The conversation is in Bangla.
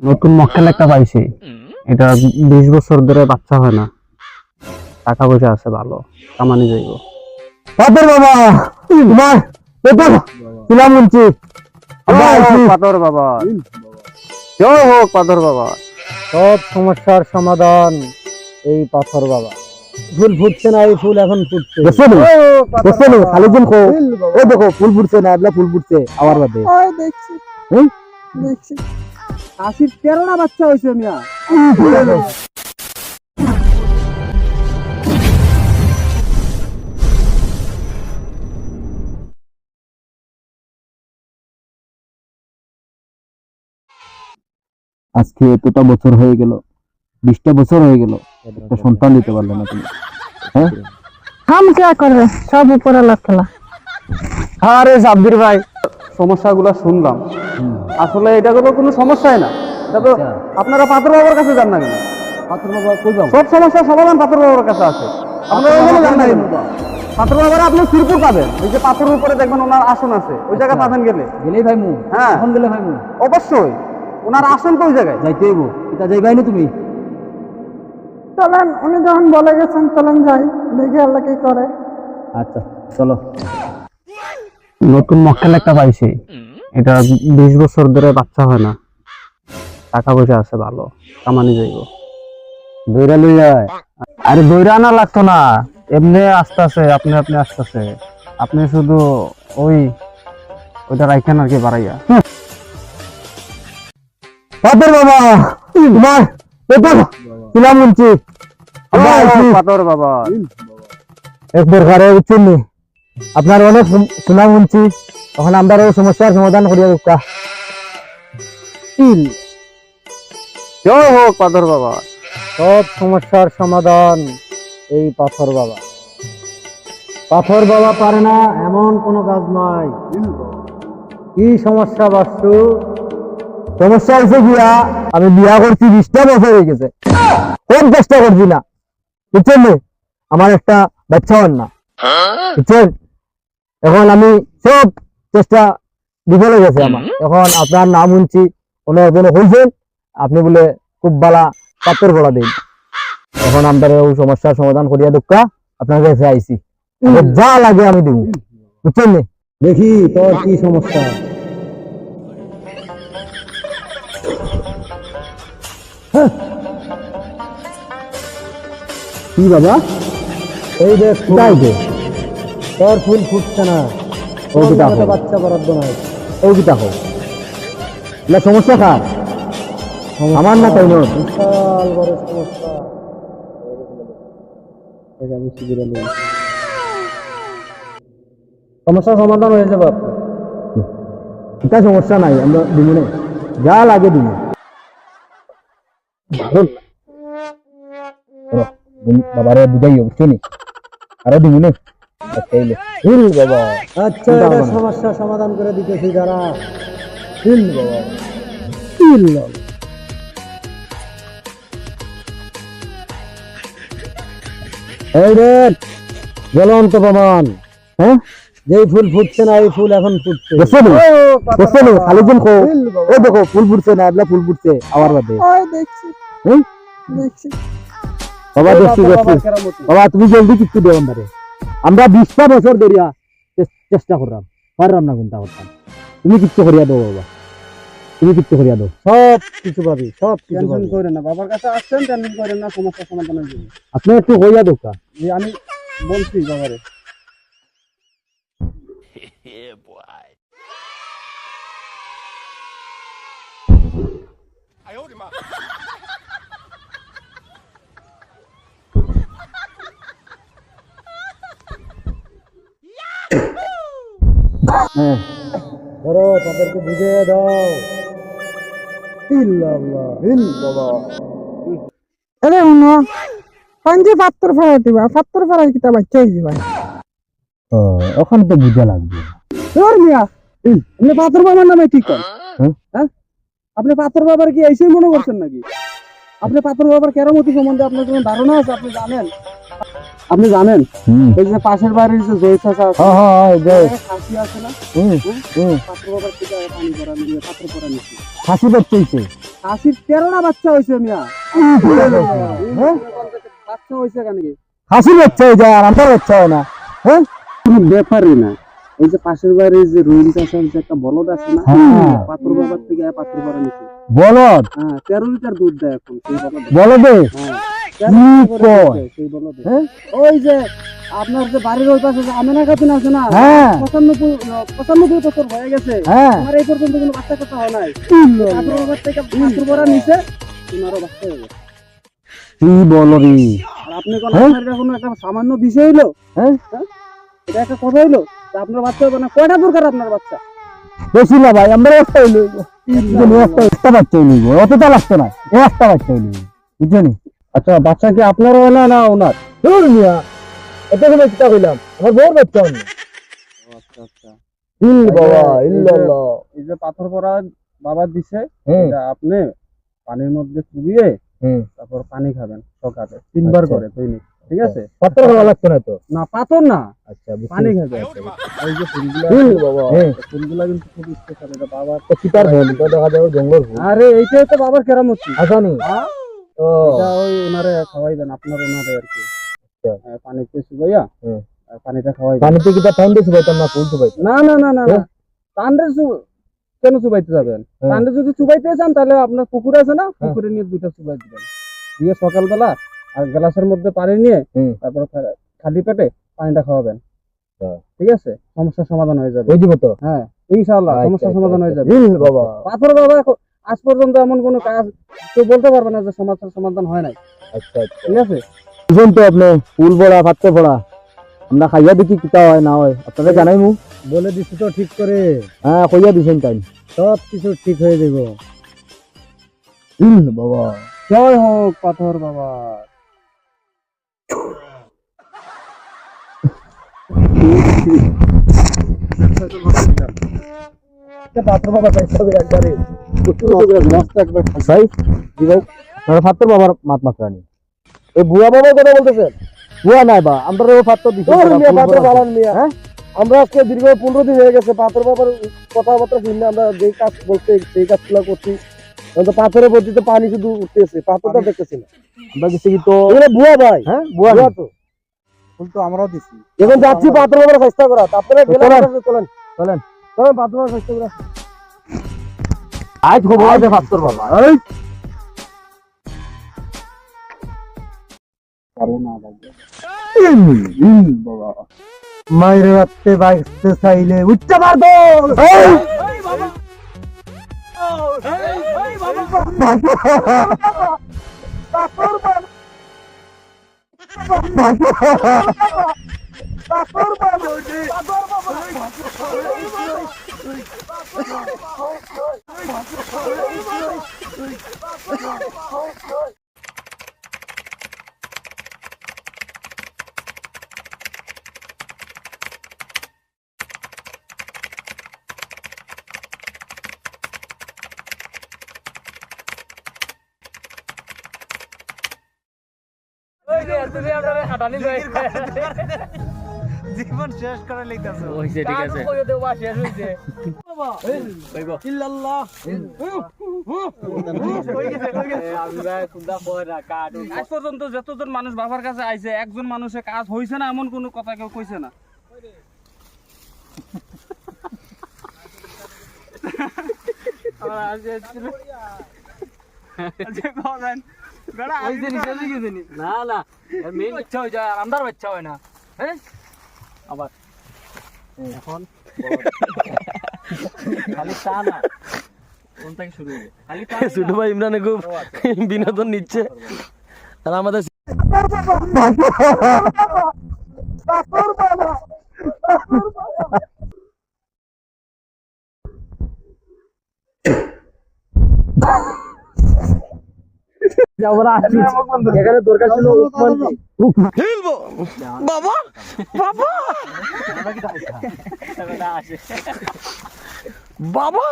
নতুন মক্কেল একটা পাইছি। এটা বিশ বছর ধরে বাচ্চা হয় না। টাকা পয়সা আছে ভালো কামানি যাইব। পাথর বাবা! তোমার পেপার! বলছি পাথর বাবা জয় হোক পাথর বাবা। সব সমস্যার সমাধান এই পাথর বাবা। ফুল ফুটছে না এই ফুল এখন ফুটছে। খালি কো ও দেখো ফুল ফুটছে না ফুল ফুটছে। আবার বাদে। দেখছি। দেখছি। আশির তেরোটা বাচ্চা হয়েছে মিয়া। আজকে এতটা বছর হয়ে গেল বিশটা বছর হয়ে গেল একটা সন্তান দিতে পারলে না তুমি। হ্যাঁ? হাম কে করবে সব উপরে খেলা। আরে সাব্বির ভাই সমস্যাগুলো শুনলাম। আসলে এটা তো কোনো সমস্যাই না। এটা তো আপনারা পাথর বাবার কাছে যান না কেন? পাথর বাবা কই যাও সব সমস্যার সমাধান পাথর বাবার কাছে আছে। আপনারা ওখানে যান না কেন পাথর বাবার আপনি সিরপুর পাবেন। ওই যে পাথরের উপরে দেখবেন ওনার আসন আছে। ওই জায়গায় পাবেন গেলে। গেলেই ভাই মু হ্যাঁ। এখন গেলে ভাই মু অবশ্যই। ওনার আসন তো ওই জায়গায়। যাইতে হইব। এটা যাইবাই না তুমি? চলেন উনি যখন বলে গেছেন চলেন যাই। দেখি আল্লাহ কি করে। আচ্ছা চলো। নতুন মক্কেল একটা পাইছি। এটা বিশ বছর ধরে বাচ্চা হয় না। টাকা পয়সা আছে ভালো কামানি যাইব। দইরা লই যায় আরে দইরা আনা লাগতো না। এমনি আস্তে আসতেছে আপনি আপনি আস্তে আসতেছে আপনি শুধু ওই ওইটা রাইখেন আর কি বাড়াইয়া। পাথর বাবা! তোমার পেপার! ছিলাম বলছি পাথর বাবা। এক দরকারে বুঝছেন নি? আপনার অনেক শোনা শুনছি তখন আমরা ওই সমস্যার সমাধান করিয়া দুঃখা জয় হোক পাথর বাবা। সব সমস্যার সমাধান এই পাথর বাবা। পাথর বাবা পারে না এমন কোনো কাজ নয় কি সমস্যা বাসু? সমস্যা হয়েছে গিয়া আমি বিয়া করছি বিশটা বছর হয়ে গেছে। কোন চেষ্টা করছি না? বুঝছেন আমার একটা বাচ্চা হন না। বুঝছেন? এখন আমি সব চেষ্টা বিফলে গেছে আমার। এখন আপনার নাম শুনছি কোনো একজন হয়েছেন আপনি বলে খুব বালা পাত্তর করা দিন। এখন আমাদের ওই সমস্যার সমাধান করিয়া দুঃখা আপনার কাছে আইছি। যা লাগে আমি দিব। বুঝছেন নি? দেখি তোর কি সমস্যা। হ্যাঁ। কি বাবা? এই দেখ কোথায় দে তোর ফুল ফুটছে না। বাচ্চা বরাদ্দ নাই। ও কি দেখো এলা সমস্যা কার? আমার না তাই নয় বিশাল বড় সমস্যা। আমি শিবিরে নেই সমস্যার সমাধান হয়ে যাবে এটা সমস্যা নাই আমরা দিব না যা লাগে দিব বাবারে বুঝাই বুঝছ নি আরও দিব না হিল বাবা। আচ্ছা এটা সমস্যা সমাধান করে দিতেছি যারা হিল বাবা। হিল এই রে জ্বলন্ত প্রমাণ। হ্যাঁ? যেই ফুল ফুটছে না এই ফুল এখন ফুটছে। কো দেখো ফুল ফুটছে না এবলা ফুল ফুটছে আবার বাদে। দেখছি। বাবা দেখছি বাবা তুমি জলদি কিচ্ছু আমারে আমরা বিশটা বছর ধরিয়া চেষ্টা করলাম। পারলাম না কোনটা করতাম তুমি কিচ্ছু করিয়া দো বাবা। তুমি কিচ্ছু করিয়া দো সব কিছু পাবি সব কিছু পাবি। করেন না বাবার কাছে আসছেন টেনশন করেন না সমস্যা সমাধানের জন্য। আপনি একটু হইয়া দোকা আমি বলছি বাবারে হ্যাঁ ধরো তাদেরকে বুঝিয়ে দাও। ইল্লাল্লাহ। ইল বাবা। আরে উনো পাঞ্জি পাত্তর ফেলাই দিবা পাত্তর ফেলাই কিতা বাচ্চা হয়ে যাবা ও ওখানে তো বুঝা লাগবে। তোর মিয়া আপনি পাথর বাবার নামে কি করেন হ্যাঁ? হ্যাঁ? আপনি পাথর বাবার কি এসেই মনে করছেন নাকি? আপনি পাথর বাবার কেরামতি সম্বন্ধে আপনার কোনো ধারণা আছে? আপনি জানেন? আপনি জানেন? এই যে পাশের বাড়ির যে জয় চাষা আছে হ্যাঁ হ্যাঁ হ্যাঁ যে খাসি আছে না? বাবার পানি করা নিয়ে পাথর করা নিচ্ছে হাসি পাচ্ছে খাসির তেরোটা বাচ্চা হয়েছে মিয়া। হ্যাঁ? বাচ্চা হয়েছে কেন কি? হাসির বাচ্চা হয়ে যায় আর আমার বাচ্চা হয় না। হ্যাঁ? কোনো ব্যাপারই না। এই যে পাশের বাড়ির যে রহিম চাষার যে একটা বলদ আছে না হ্যাঁ। পাত্র বাবার থেকে পাত্র বাড়া নিচে বলদ? হ্যাঁ তেরো লিটার দুধ দেয় এখন বলদে? হ্যাঁ। হ্যাঁ? ওই যে আপনার যে বাড়ির ওই পাশে যে আমেনা খাতুন আছে না হ্যাঁ। পঁচানব্বই পঁচানব্বই বছর হয়ে গেছে। হ্যাঁ। আমার এই পর্যন্ত কোনো বাচ্চা কাচ্চা হয় নাই। থেকে নিচে বাচ্চা হয়ে গেছে। কি বলো রে? আপনি কোন হ্যাঁ? একটা সামান্য বিষয় হইল? হ্যাঁ? এটা একটা কথা হইল? আপনার বাচ্চা হবে না কয়টা দরকার আপনার বাচ্চা? বেশি না ভাই আমরা একটা হইল একটা বাচ্চা হইল অতটা লাগতো না একটা বাচ্চা হইল বুঝছেন? আচ্ছা বাচ্চা কি আপনার হয় না না ওনার? ধুর মিয়া এত সময় চিন্তা কইলাম? আমার বউর বাচ্চা আচ্ছা আচ্ছা। ইল বাবা ইল্লাল্লাহ এই যে পাথর পড়া বাবা দিছে এটা আপনি পানির মধ্যে চুবিয়ে তারপর পানি খাবেন সকালে তিনবার আচ্ছা। করে ঠিক আছে? পাত্র ভালো লাগতো না তো? না পাথর না। আচ্ছা পানি খাবে এই যে ফুলগুলা বাবা। ফুলগুলা কিন্তু খুব স্পেশাল এটা বাবার তো কিতার তো দেখা যাবে জঙ্গল ফুল। আরে এইটাই তো বাবার কেরামতি। আসানি। হ্যাঁ? এটা ওই ওনারে খাওয়াইবেন আপনার ওনারে আর কি। আচ্ছা। পানিতে চুবাইয়া পানিটা খাওয়াইবেন। পানিতে কিতা টাইম দিয়েছি না ফুল তো না না না না না। হ্যাঁ? টান্ডে চু- কেন চুবাইতে যাবেন। যদি চুবাইতে চান তাহলে আপনার পুকুর আছে না? পুকুরে নিয়ে দুইটা চুবাই দিবেন। দিয়ে সকালবেলা আর গ্লাসের মধ্যে পানি নিয়ে তারপর খালি পেটে পানিটা খাওয়াবেন। হ্যাঁ। ঠিক আছে? সমস্যার সমাধান হয়ে যাবে। তো? হ্যাঁ ইনশাআল্লাহ সমস্যার আচ্ছা, সমাধান হয়ে আচ্ছা। যাবে। বাবা পাথর বাবা আজ পর্যন্ত এমন কোনো কাজ কেউ বলতে পারবে না যে সমস্যার সমাধান হয় নাই। আচ্ছা আচ্ছা। ঠিক আছে? বুঝুন তো আপনি ফুল পড়া পাত্র পড়া আমরা খাইয়া দেখি কিতা হয় না হয়। আপনাদের জানাই মু বলে দিচ্ছি তো ঠিক করে। হ্যাঁ কইয়া দিছেন তাই। সব কিছু ঠিক হয়ে যাব। বাবা। জয় হোক পাথর বাবা পাত্র বাবা। ভাই জি ভাই? আমরা বাবার মাত মাত্রা এই বুয়া বাবার কথা বলতেছেন? বুয়া নাই বা আমরা ও পাত্র দিছি। পাত্র বালান মিয়া হ্যাঁ? আমরা আজকে দীর্ঘ পনেরো দিন হয়ে গেছে পাথর বাবার কথাবার্তা শুনে আমরা যেই কাজ বলতে সেই কাজগুলো করছি। কিন্তু পাথরের পদ্ধতিতে পানি শুধু উঠতেছে পাথরটা দেখতেছি না। আমরা তো বুয়া ভাই। হ্যাঁ বুয়া বুয়া তো। ফুল আমরাও দিছি। এখন যাচ্ছি পাথর বাবার চেষ্টা করা। তারপরে চলেন। চলেন। চলেন পাথর বাবার চেষ্টা করা। আজ খবর আছে পাত্র বাবা। এই। মাইরে রাখতে বাইতে চাইলে উচ্চ মারবো জীবন শেষ করে লিখতেছো আজ পর্যন্ত যতজন মানুষ বাবার কাছে আইছে একজন মানুষের কাজ হইছে না এমন কোনো কথা কেউ কইছে না। না না। মেন বাচ্চা হয়ে যায় আর আমদার বাচ্চা হয় না। হ্যাঁ? আবার এখন খালি তা না কোন থেকে শুরু হবে খালি তা ছোট ভাই ইমরানে খুব বিনোদন নিচ্ছে আর আমাদের এখানে দরকার ছিল উসমান খেলব বাবা বাবা। বাবা।